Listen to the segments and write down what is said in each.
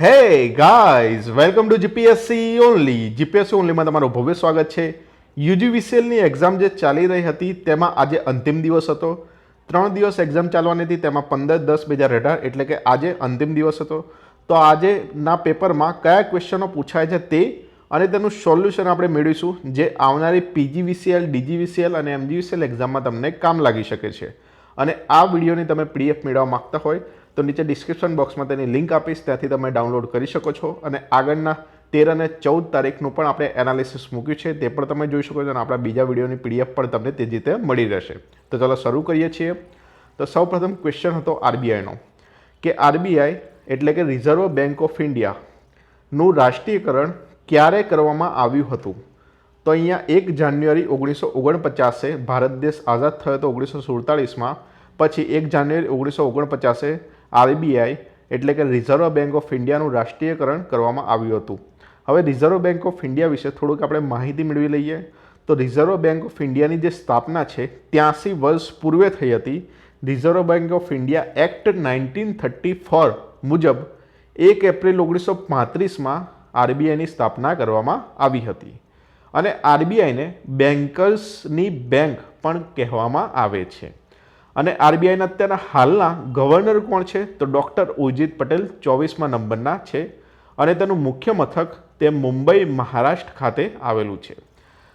Hey guys welcome to GPSC only GPSC ઓનલીમાં તમારું ભવ્ય સ્વાગત છે. યુજીવીસીએલની એક્ઝામ જે ચાલી રહી હતી, તેમાં આજે અંતિમ દિવસ હતો. ત્રણ દિવસ એક્ઝામ ચાલવાની હતી, તેમાં પંદર, દસ, બે હજાર અઢાર, એટલે કે આજે અંતિમ દિવસ હતો. તો આજેના પેપરમાં કયા ક્વેશ્ચનો પૂછાય છે તે અને તેનું સોલ્યુશન આપણે મેળવીશું, જે આવનારી પીજીવીસીએલ ડીજીવીસીએલ અને એમજીવીસીએલ એક્ઝામમાં તમને કામ લાગી શકે છે. અને આ વિડીયોની તમે પીડીએફ મેળવવા માંગતા હોય તો નીચે ડિસ્ક્રિપ્શન બોક્સમાં તેની લિંક આપીશ, ત્યાંથી તમે ડાઉનલોડ કરી શકો છો. અને આગળના તેર અને ચૌદ તારીખનું પણ આપણે એનાલિસિસ મૂક્યું છે, તે પણ તમે જોઈ શકો છો અને આપણા બીજા વિડીયોની પીડીએફ પણ તમને તે રીતે મળી રહેશે. તો ચાલો શરૂ કરીએ છીએ. તો સૌપ્રથમ ક્વેશ્ચન હતો આરબીઆઈનો કે આરબીઆઈ એટલે કે રિઝર્વ બેંક ઓફ ઇન્ડિયાનું રાષ્ટ્રીયકરણ ક્યારે કરવામાં આવ્યું હતું? તો અહીંયા એક જાન્યુઆરી ઓગણીસો ઓગણપચાસે ભારત દેશ આઝાદ થયો હતો ઓગણીસો સુડતાળીસમાં, પછી એક જાન્યુઆરી ઓગણીસો ઓગણપચાસે આરબીઆઈ એટલે કે રિઝર્વ બેંક ઓફ ઇન્ડિયાનું રાષ્ટ્રીયકરણ કરવામાં આવ્યું હતું. હવે રિઝર્વ બેંક ઓફ ઇન્ડિયા વિશે થોડુંક આપણે માહિતી મેળવી લઈએ. તો રિઝર્વ બેંક ઓફ ઇન્ડિયાની જે સ્થાપના છે, ત્યાંસી વર્ષ પૂર્વે થઈ હતી. Reserve Bank of India Act nineteen thirty four મુજબ એક એપ્રિલ ઓગણીસો પાંત્રીસમાં આરબીઆઈની સ્થાપના કરવામાં આવી હતી. અને આરબીઆઈને બેન્કર્સની બેંક પણ કહેવામાં આવે છે. અને આરબીઆઈના અત્યારના હાલના ગવર્નર કોણ છે? તો ડૉક્ટર ઉર્જિત પટેલ ચોવીસમાં નંબરના છે. અને તેનું મુખ્ય મથક તે મુંબઈ, મહારાષ્ટ્ર ખાતે આવેલું છે.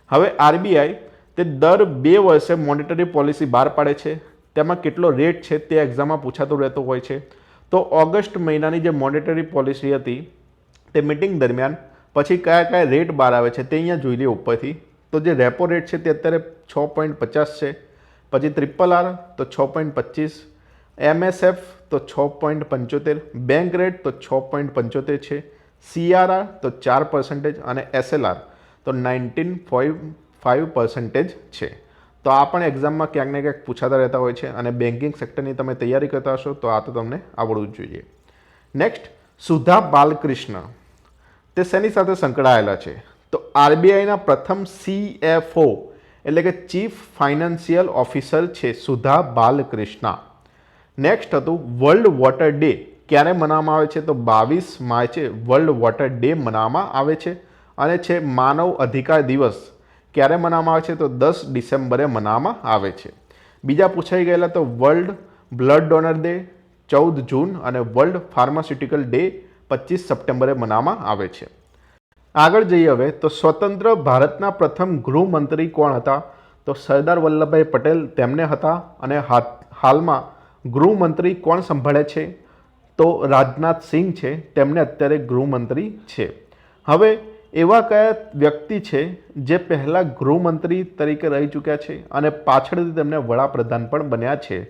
હવે આરબીઆઈ તે દર બે વર્ષે મોનેટરી પોલિસી બહાર પાડે છે. તેમાં કેટલો રેટ છે તે એક્ઝામમાં પૂછાતું રહેતું હોય છે. તો ઓગસ્ટ મહિનાની જે મોનેટરી પોલિસી હતી, તે મિટિંગ દરમિયાન પછી કયા કયા રેટ બહાર આવે છે તે અહીંયા જોઈ લઈએ ઉપરથી. તો જે રેપો રેટ છે તે અત્યારે છ પોઈન્ટ પચાસ છે. પછી ટ્રિપલ આર તો છ પોઈન્ટ પચીસ, એમએસએફ તો છ પોઈન્ટ પંચોતેર, બેંક રેટ તો છ પોઈન્ટ પંચોતેર છે, સીઆરઆર તો ચાર પર્સન્ટેજ અને એસએલઆર તો નાઇન્ટીન ફાઇવ પર્સન્ટેજ છે. તો આ પણ એક્ઝામમાં ક્યાંક ને ક્યાંક પૂછાતા રહેતા હોય છે અને બેન્કિંગ સેક્ટરની તમે તૈયારી કરતા હશો તો આ તો તમને આવડવું જ જોઈએ. નેક્સ્ટ સુધા બાલકૃષ્ણ. તે શેની સાથે સંકળાયેલા છે? તો આરબીઆઈના પ્રથમ સીએફઓ એટલે કે ચીફ ફાઇનાન્શિયલ ઓફિસર છે સુધા બાલકૃષ્ણા. નેક્સ્ટ હતું વર્લ્ડ વોટર ડે. ક્યારે મનાવવામાં આવે છે? તો બાવીસ માર્ચે વર્લ્ડ વોટર ડે મનાવવામાં આવે છે. અને છે માનવ અધિકાર દિવસ. ક્યારે મનાવવામાં આવે છે? તો દસ ડિસેમ્બરે મનાવવામાં આવે છે. બીજા પૂછાઈ ગયેલા તો વર્લ્ડ બ્લડ ડોનર ડે ચૌદ જૂન અને વર્લ્ડ ફાર્માસ્યુટિકલ ડે પચીસ સપ્ટેમ્બરે મનાવવામાં આવે છે. આગળ જઈએ હવે, તો સ્વતંત્ર ભારતના પ્રથમ ગૃહમંત્રી કોણ હતા? તો સરદાર વલ્લભભાઈ પટેલ તેમને હતા અને હાલમાં ગૃહમંત્રી કોણ સંભાળે છે? તો રાજનાથ સિંહ છે, તેમને અત્યારે ગૃહમંત્રી છે. હવે એવા કયા વ્યક્તિ છે જે પહેલાં ગૃહમંત્રી તરીકે રહી ચૂક્યા છે અને પાછળથી તેમને વડાપ્રધાન પણ બન્યા છે?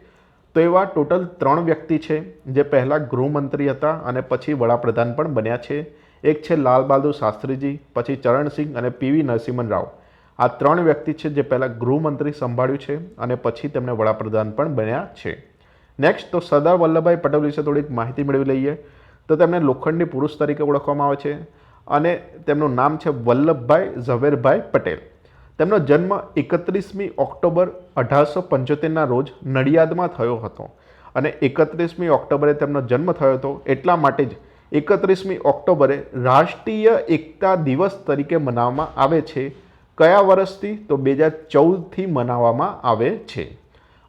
તો એવા ટોટલ ત્રણ વ્યક્તિ છે જે પહેલાં ગૃહમંત્રી હતા અને પછી વડાપ્રધાન પણ બન્યા છે. એક છે લાલ બહાદુર શાસ્ત્રીજી, પછી ચરણસિંહ અને પીવી નરસિંહન રાવ. આ ત્રણ વ્યક્તિ છે જે પહેલાં ગૃહમંત્રી સંભાળ્યું છે અને પછી તેમને વડાપ્રધાન પણ બન્યા છે. નેક્સ્ટ તો સરદાર વલ્લભભાઈ પટેલ વિશે થોડીક માહિતી મેળવી લઈએ. તો તેમને લોખંડી પુરુષ તરીકે ઓળખવામાં આવે છે અને તેમનું નામ છે વલ્લભભાઈ ઝવેરભાઈ પટેલ. તેમનો જન્મ એકત્રીસમી ઓક્ટોબર અઢારસો પંચોતેરના રોજ નડિયાદમાં થયો હતો. અને એકત્રીસમી ઓક્ટોબરે તેમનો જન્મ થયો હતો એટલા માટે જ એકત્રીસમી ઓક્ટોબરે રાષ્ટ્રીય એકતા દિવસ તરીકે મનાવવામાં આવે છે. કયા વર્ષથી? તો બે હજાર ચૌદથી મનાવવામાં આવે છે.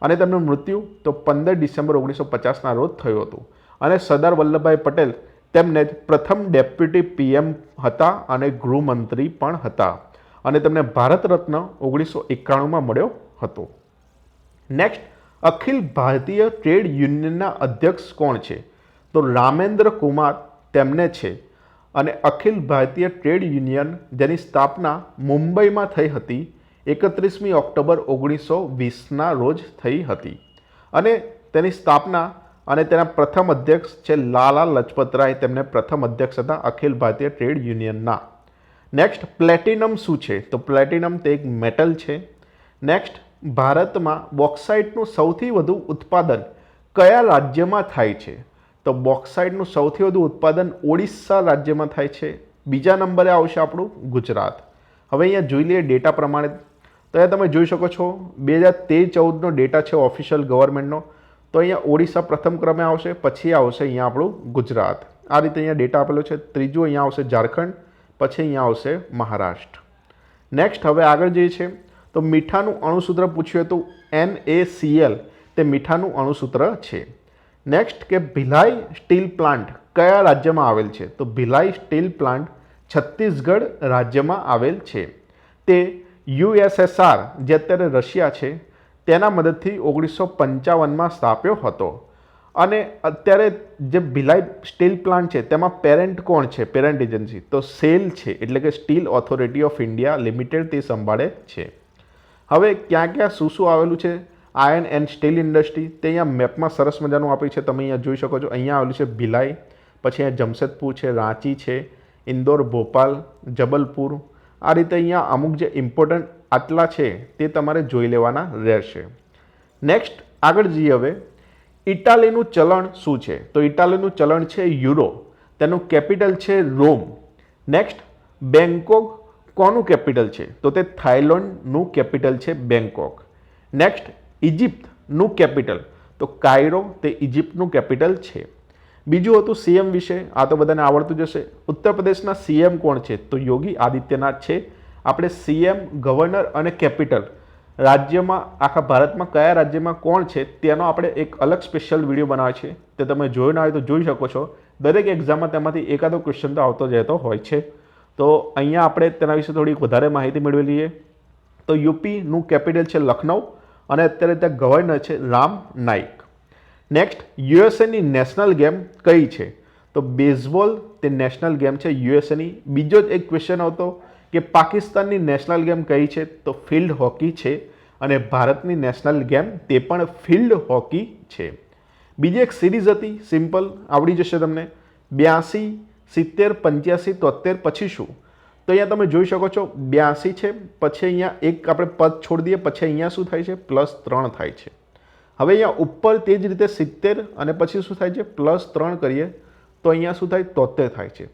અને તેમનું મૃત્યુ તો પંદર ડિસેમ્બર ઓગણીસો પચાસના રોજ થયું હતું. અને સરદાર વલ્લભભાઈ પટેલ તેમને પ્રથમ ડેપ્યુટી પીએમ હતા અને ગૃહમંત્રી પણ હતા. અને તેમને ભારત રત્ન ઓગણીસો એકાણુંમાં મળ્યો હતો. નેક્સ્ટ અખિલ ભારતીય ટ્રેડ યુનિયનના અધ્યક્ષ કોણ છે? તો રામેન્દ્ર કુમાર તેમને છે. અને અખિલ ભારતીય ટ્રેડ યુનિયન જેની સ્થાપના મુંબઈમાં થઈ હતી, એકત્રીસમી ઓક્ટોબર ઓગણીસો વીસના રોજ થઈ હતી. અને તેની સ્થાપના અને તેના પ્રથમ અધ્યક્ષ છે લાલા લજપતરાય, તેમને પ્રથમ અધ્યક્ષ હતા Akhil Bharatiya trade યુનિયનના. Next, platinum શું છે? તો પ્લેટિનમ તે એક મેટલ છે. નેક્સ્ટ, ભારતમાં બોક્સાઇટનું સૌથી વધુ ઉત્પાદન કયા રાજ્યમાં થાય છે? તો બોક્સાઇટનું સૌથી વધુ ઉત્પાદન ઓડિશા રાજ્યમાં થાય છે. બીજા નંબરે આવશે આપણું ગુજરાત. હવે અહીંયા જોઈ લઈએ ડેટા પ્રમાણે. તો અહીંયા તમે જોઈ શકો છો, બે હજાર તેર ચૌદનો ડેટા છે ઓફિશિયલ ગવર્મેન્ટનો. તો અહીંયા ઓડિશા પ્રથમ ક્રમે આવશે, પછી આવશે અહીંયા આપણું ગુજરાત. આ રીતે અહીંયા ડેટા આપેલો છે. ત્રીજું અહીંયા આવશે ઝારખંડ, પછી અહીંયા આવશે મહારાષ્ટ્ર. નેક્સ્ટ હવે આગળ જઈએ છે તો મીઠાનું અણુસૂત્ર પૂછ્યું હતું, એન એ સીએલ તે મીઠાનું અણુસૂત્ર છે. નેક્સ્ટ કે ભિલાઈ સ્ટીલ પ્લાન્ટ કયા રાજ્યમાં આવેલ છે? તો ભિલાઈ સ્ટીલ પ્લાન્ટ છત્તીસગઢ રાજ્યમાં આવેલ છે. તે યુએસએસઆર જે અત્યારે રશિયા છે, તેના મદદથી ઓગણીસો પંચાવનમાં સ્થાપ્યો હતો. અને અત્યારે જે ભિલાઈ સ્ટીલ પ્લાન્ટ છે, તેમાં પેરેન્ટ કોણ છે? Parent agency. તો સેલ છે, એટલે કે Steel Authority of India Limited તે સંભાળે છે. હવે ક્યાં ક્યાં શું શું આવેલું છે? આયર્ન એન્ડ સ્ટીલ ઇન્ડસ્ટ્રી, તે અહીંયા મેપમાં સરસ મજાનું આપ્યું છે, તમે અહીંયા જોઈ શકો છો. અહીંયા આવેલું છે ભિલાઈ, પછી અહીંયા જમશેદપુર છે, રાંચી છે, ઇન્દોર, ભોપાલ, જબલપુર. આ રીતે અહીંયા અમુક જે ઇમ્પોર્ટન્ટ આટલા છે, તે તમારે જોઈ લેવાના રહેશે. નેક્સ્ટ આગળ જઈએ હવે. ઇટાલીનું ચલણ શું છે? તો ઇટાલીનું ચલણ છે યુરો, તેનું કેપિટલ છે રોમ. નેક્સ્ટ બેંકોક કોનું કેપિટલ છે? તો તે થાઇલેન્ડનું કેપિટલ છે બેંકોક નેક્સ્ટ ઇજિપ્તનું કેપિટલ. તો કાયરો તે ઇજિપ્તનું કેપિટલ છે. બીજું હતું સીએમ વિશે, આ તો બધાને આવડતું જશે ઉત્તર પ્રદેશના સીએમ કોણ છે? તો યોગી આદિત્યનાથ છે. આપણે સીએમ, ગવર્નર અને કેપિટલ રાજ્યમાં, આખા ભારતમાં કયા રાજ્યમાં કોણ છે, તેનો આપણે એક અલગ સ્પેશિયલ વીડિયો બનાવ્યો છે. તે તમે જોયો ના હોય તો જોઈ શકો છો. દરેક એક્ઝામમાં તેમાંથી એકાદો ક્વેશ્ચન તો આવતો જતો હોય છે. તો અહીંયા આપણે તેના વિશે થોડીક વધારે માહિતી મેળવી લઈએ. તો યુપીનું કેપિટલ છે લખનઉ અને અત્યારે ત્યાં ગવર્નર છે રામ નાઇક નેક્સ્ટ યુએસએની નેશનલ ગેમ કઈ છે? તો બેઝબોલ તે નેશનલ ગેમ છે યુએસએની બીજો જ એક ક્વેશ્ચન હતો કે પાકિસ્તાનની નેશનલ ગેમ કઈ છે? તો ફિલ્ડ હોકી છે અને ભારતની નેશનલ ગેમ તે પણ ફિલ્ડ હોકી છે. બીજી એક સિરીઝ હતી સિમ્પલ આવડી જશે તમને. બ્યાસી, સિત્તેર, પંચ્યાસી તોતેર પછી શું? તો અહીંયા તમે જોઈ શકો છો, બ્યાસી છે, પછી અહીંયા એક આપણે પદ છોડી દઈએ, પછી અહીંયા શું થાય છે? પ્લસ ત્રણ થાય છે. હવે અહીંયા ઉપર તે જ રીતે સિત્તેર અને પછી શું થાય છે? પ્લસ ત્રણ કરીએ, તો અહીંયા શું થાય? તોતેર થાય છે.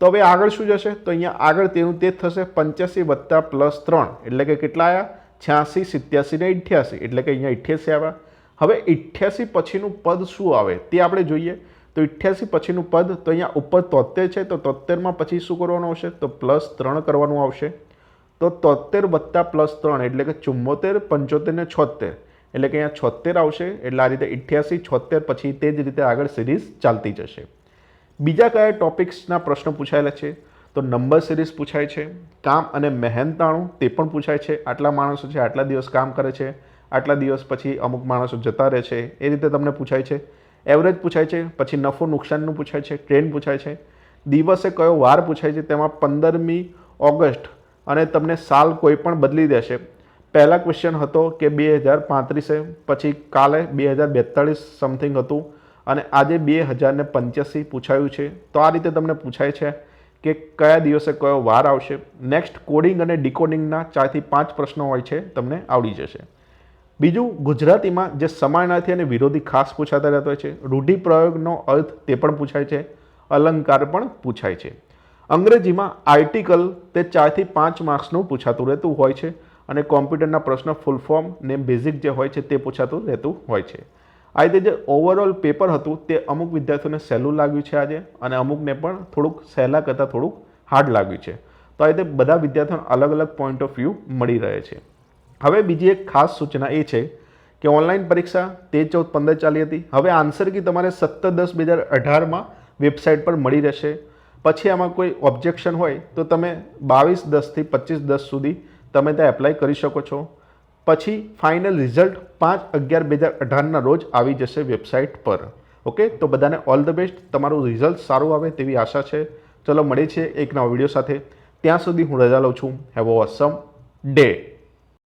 તો હવે આગળ શું જશે? તો અહીંયા આગળ તેનું તે થશે, પંચ્યાસી વત્તા પ્લસ ત્રણ, એટલે કે કેટલા આવ્યા છ્યાસી, સિત્યાસી ને અઠ્યાસી, એટલે કે અહીંયા અઠ્યાસી આવ્યા હવે અઠ્યાસી પછીનું પદ શું આવે? તે આપણે જોઈએ. તો ઇઠ્યાસી પછીનું પદ તો અહીંયા ઉપર તોતેર છે, તો તોતેરમાં પછી શું કરવાનું આવશે? તો પ્લસ ત્રણ કરવાનું આવશે. તો તોતેર વત્તા પ્લસ ત્રણ એટલે કે ચુમ્મોતેર પંચોતેર ને છોતેર એટલે કે અહીંયા છોતેર આવશે, એટલે આ રીતે ઇઠ્યાસી છોતેર પછી તે જ રીતે આગળ સિરીઝ ચાલતી જશે. બીજા કયા ટોપિક્સના પ્રશ્નો પૂછાયેલા છે? તો નંબર સિરીઝ પૂછાય છે, કામ અને મહેનતાણું તે પણ પૂછાય છે. આટલા માણસો છે, આટલા દિવસ કામ કરે છે, આટલા દિવસ પછી અમુક માણસો જતા રહે છે, એ રીતે તમને પૂછાય છે. એવરેજ પૂછાય છે, પછી નફો નુકસાનનું પૂછાય છે ટ્રેન્ડ પૂછાય છે. દિવસે કયો વાર પૂછાય છે, તેમાં પંદરમી ઓગસ્ટ અને તમને સાલ કોઈ પણ બદલી દેશે. પહેલા ક્વેશ્ચન હતો કે બે હજાર પાંત્રીસે, પછી કાલે બે હજાર બેતાળીસ સમથિંગ હતું અને આજે બે હજારને પંચ્યાસી પૂછાયું છે. તો આ રીતે તમને પૂછાય છે કે કયા દિવસે કયો વાર આવશે. નેક્સ્ટ કોડિંગ અને ડિકોડિંગના ચારથી પાંચ પ્રશ્નો હોય છે, તમને આવડી જશે. બીજું, ગુજરાતીમાં જે સમાનાર્થી અને વિરોધી ખાસ પૂછાતા રહેતા હોય છે, રૂઢિપ્રયોગનો અર્થ તે પણ પૂછાય છે, અલંકાર પણ પૂછાય છે. અંગ્રેજીમાં આર્ટિકલ તે ચારથી પાંચ માર્ક્સનું પૂછાતું રહેતું હોય છે અને કોમ્પ્યુટરના પ્રશ્ન ફૂલ ફોર્મ ને બેઝિક જે હોય છે તે પૂછાતું રહેતું હોય છે. આ રીતે જે ઓવરઓલ પેપર હતું તે અમુક વિદ્યાર્થીઓને સહેલું લાગ્યું છે આજે અને અમુકને પણ થોડુંક સહેલા કરતાં થોડુંક હાર્ડ લાગ્યું છે. તો આ રીતે બધા વિદ્યાર્થીઓને અલગ અલગ પોઈન્ટ ઓફ વ્યૂ મળી રહે છે. હવે બીજી એક ખાસ સૂચના એ છે કે ઓનલાઈન પરીક્ષા તે ચૌદ પંદર ચાલી હતી. હવે આન્સર કી તમારે સત્તર દસ બે હજાર અઢારમાં વેબસાઇટ પર મળી રહેશે. પછી આમાં કોઈ ઓબ્જેક્શન હોય તો તમે બાવીસ દસથી પચીસ દસ સુધી તમે ત્યાં એપ્લાય કરી શકો છો. પછી ફાઇનલ રિઝલ્ટ પાંચ અગિયાર બે હજાર અઢારના રોજ આવી જશે વેબસાઇટ પર. ઓકે? તો બધાને ઓલ ધ બેસ્ટ. તમારું રિઝલ્ટ સારું આવે તેવી આશા છે. ચલો મળે છે એક નવા વીડિયો સાથે. ત્યાં સુધી હું રજા લઉં છું. Have a awesome day.